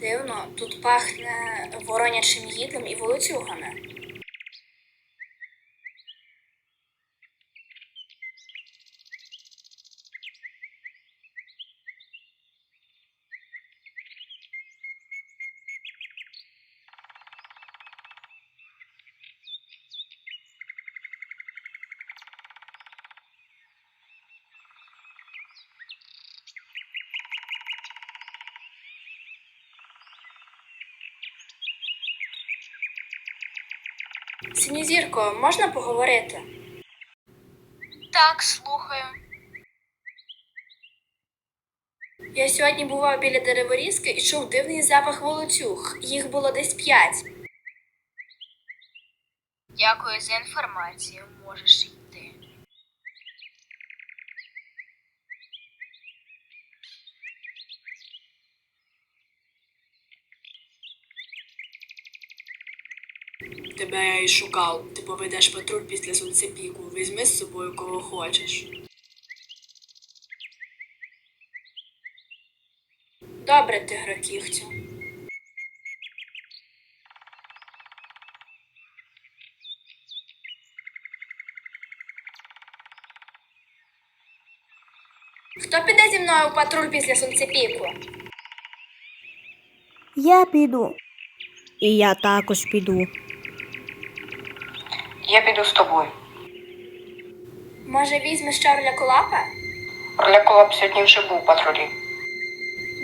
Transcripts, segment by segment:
Дивно, тут пахне воронячим їдлом і волоцюгами. Синізірко, можна поговорити? Так, слухаю. Я сьогодні бував біля дереворізки і чув дивний запах волоцюг. Їх було десь п'ять. Дякую за інформацію. Можеш йти. Тебе я і шукав. Ти поведеш патруль після сонцепіку. Візьми з собою кого хочеш. Добре, тигрокігтю. Хто піде зі мною у патруль після сонцепіку? Я піду. І я також піду. Я піду з тобою. Може, візьмеш Чарля Колапа? Орля Колап сьогодні вже був у патрулі.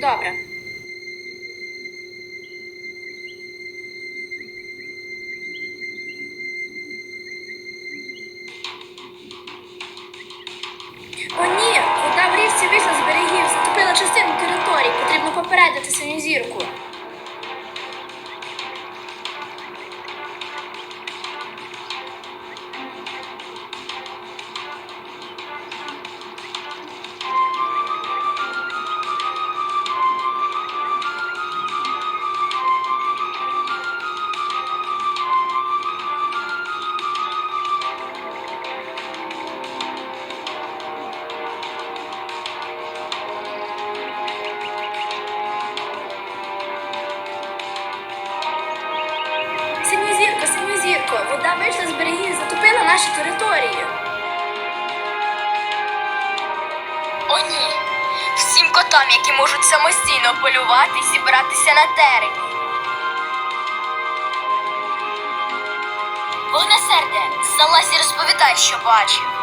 Добре. О, ні! Вода в річці вийшла з берегів, затопила частину території. Потрібно попередити синю зірку. Наші території. О, ні. Всім котам, які можуть самостійно полювати зібратися на терені. Вогнесерде, залазь і розповідай, що бачив.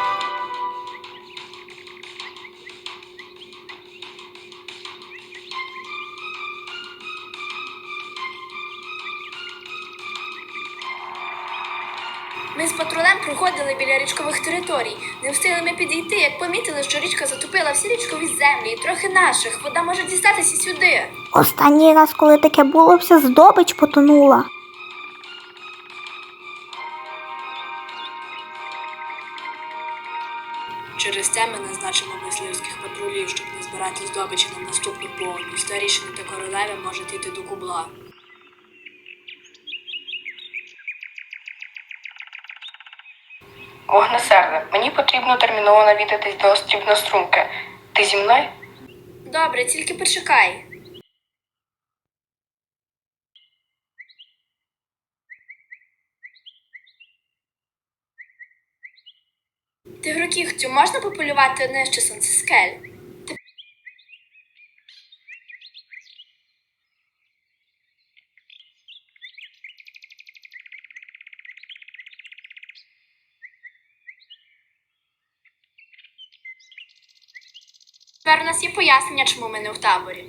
Ми з патрулем проходили біля річкових територій. Не встигли ми підійти, як помітили, що річка затопила всі річкові землі і трохи наших. Вода може дістатися сюди. Останній раз, коли таке було, вся здобич потонула. Через це ми назначимо мисливських патрулів, щоб не збирати здобичі на наступну повню. Старішини та королеви можуть йти до кубла. Вогнесерде, мені потрібно терміново навідатись до стрібнострунки. Ти зі мною? Добре, тільки почекай. Тигрокігтю можна пополювати нижче сонцескель? Тепер у нас є пояснення, чому ми не в таборі.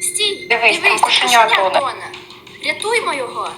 Стій! Дивись, там кошеня тоне. Рятуймо його.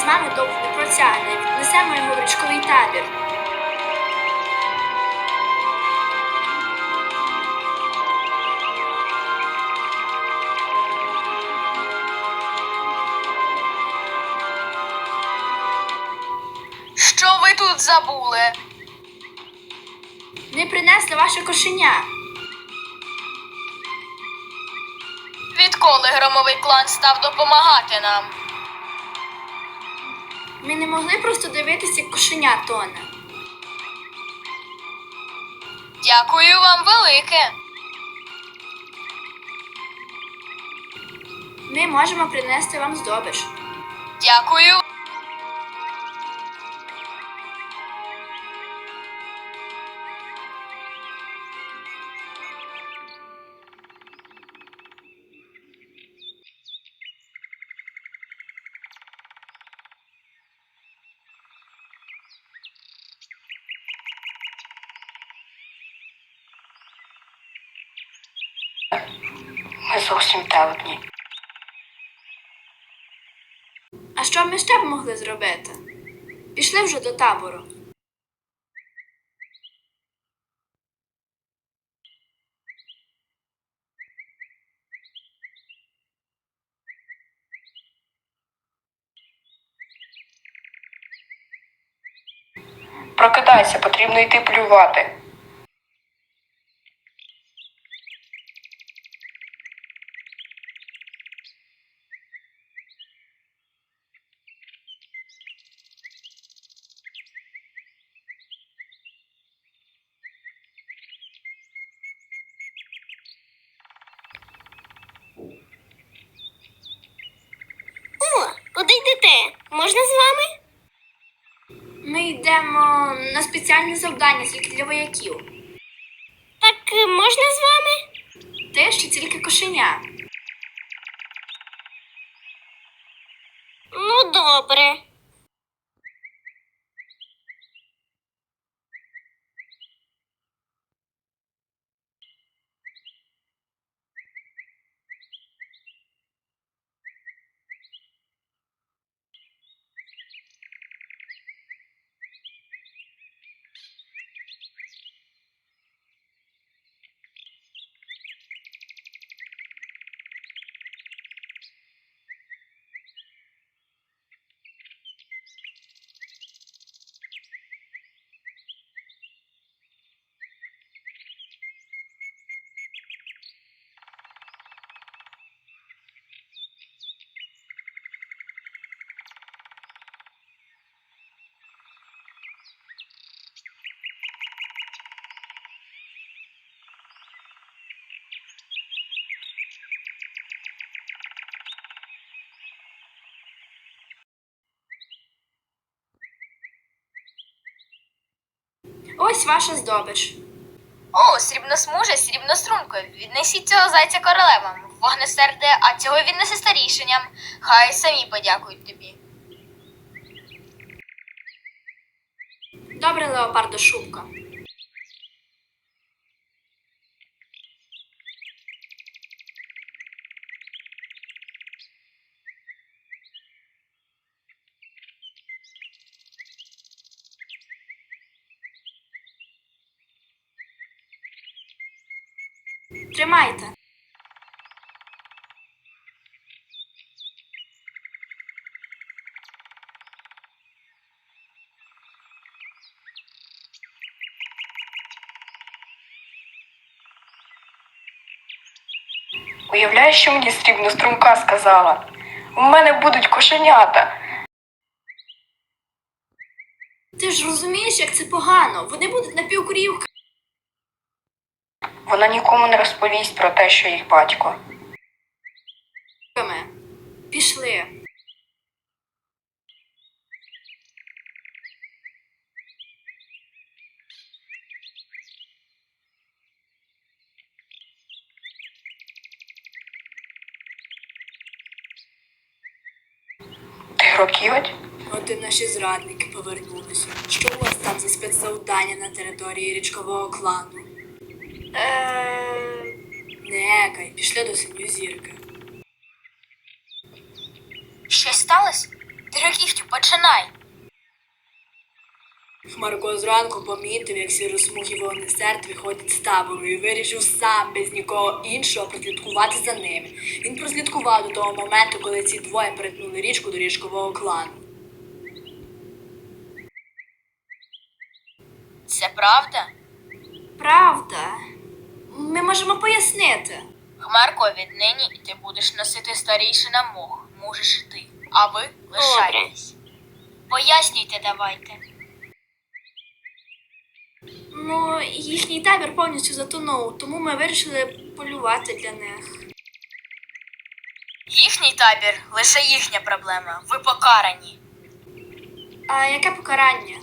Без мами довго не протягне. Віднесемо його в річковий табір. Що ви тут забули? Ми принесли ваше кошеня. Відколи громовий клан став допомагати нам? Ми не могли просто дивитися, як кошеня тоне. Дякую вам велике. Ми можемо принести вам здобич. Дякую. Ми зовсім телепні. А що ми ще б могли зробити? Пішли вже до табору. Прокидайся, потрібно йти полювати. Можна з вами? Ми йдемо на спеціальне завдання тільки для вояків. Так е, можна з вами? Те, що тільки кошеня. Ну, добре. Ось ваша здобич. О, срібносмужа, срібнострунко. Віднесіть цього зайця королевам. Вогнесерде, а цього віднеси старішиням. Хай самі подякують тобі. Добре, леопардо шубка. Тримайте. Уявляєш, що мені срібна струмка сказала? У мене будуть кошенята. Ти ж розумієш, як це погано. Вони будуть напівкурівками. Вона нікому не розповість про те, що їх батько. Пішли. Ти гроківець? От і наші зрадники повернулися. Що у вас там за спецзавдання на території річкового клану? Е... Некай, пішли до синьої зірки. Щось сталося? Тигрокігтю, починай. Хмарко зранку помітив, як сіросмугі вогнесерд виходять з табору і вирішив сам без нікого іншого прослідкувати за ними. Він прослідкував до того моменту, коли ці двоє перетнули річку до річкового клану. Це? Правда. Можемо пояснити. Хмарко, віднині ти будеш носити старійшина мох. Можеш і ти. А ви лишайтесь. Пояснюйте давайте. Ну, їхній табір повністю затонув, тому ми вирішили полювати для них. Їхній табір лише їхня проблема. Ви покарані. А яке покарання?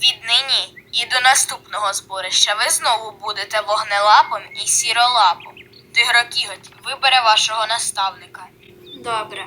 Віднині і до наступного зборища ви знову будете вогнелапом і сіролапом. Тигрокіготь вибере вашого наставника. Добре.